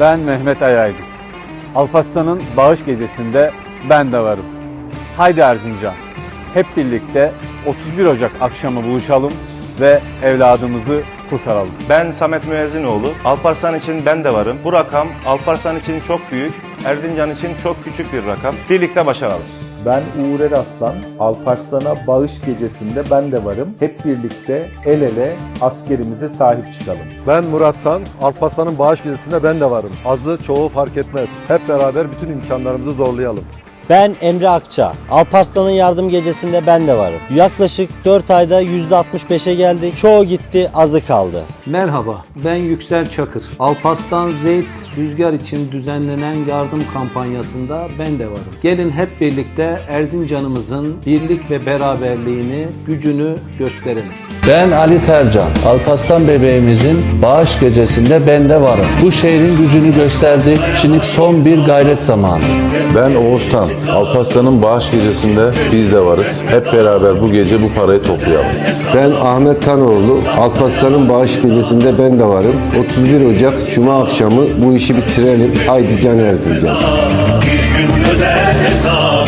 Ben Mehmet Ayaydın. Alparslan'ın bağış gecesinde ben de varım. Haydi Erzincan. Hep birlikte 31 Ocak akşamı buluşalım ve evladımızı kurtaralım. Ben Samet Müezzinoğlu. Alparslan için ben de varım. Bu rakam Alparslan için çok büyük, Erzincan için çok küçük bir rakam. Birlikte başaralım. Ben Uğur Eraslan. Alparslan'a bağış gecesinde ben de varım. Hep birlikte el ele askerimize sahip çıkalım. Ben Murat'tan Alparslan'ın bağış gezisinde ben de varım. Azı çoğu fark etmez. Hep beraber bütün imkanlarımızı zorlayalım. Ben Emre Akça. Alparslan'ın yardım gecesinde ben de varım. Yaklaşık 4 ayda %65'e geldik. Çoğu gitti, azı kaldı. Merhaba, ben Yüksel Çakır. Alpaslan Zeyt Rüzgar için düzenlenen yardım kampanyasında ben de varım. Gelin hep birlikte Erzincan'ımızın birlik ve beraberliğini, gücünü gösterelim. Ben Ali Tercan. Alparslan bebeğimizin bağış gecesinde ben de varım. Bu şehrin gücünü gösterdik. Şimdi son bir gayret zamanı. Ben Oğuztan. Alparslan'ın bağış gecesinde biz de varız. Hep beraber bu gece bu parayı toplayalım. Ben Ahmet Tanoğlu. Alparslan'ın bağış gecesinde ben de varım. 31 Ocak Cuma akşamı bu işi bitirelim. Haydi Can Erzincan. gün öder hesap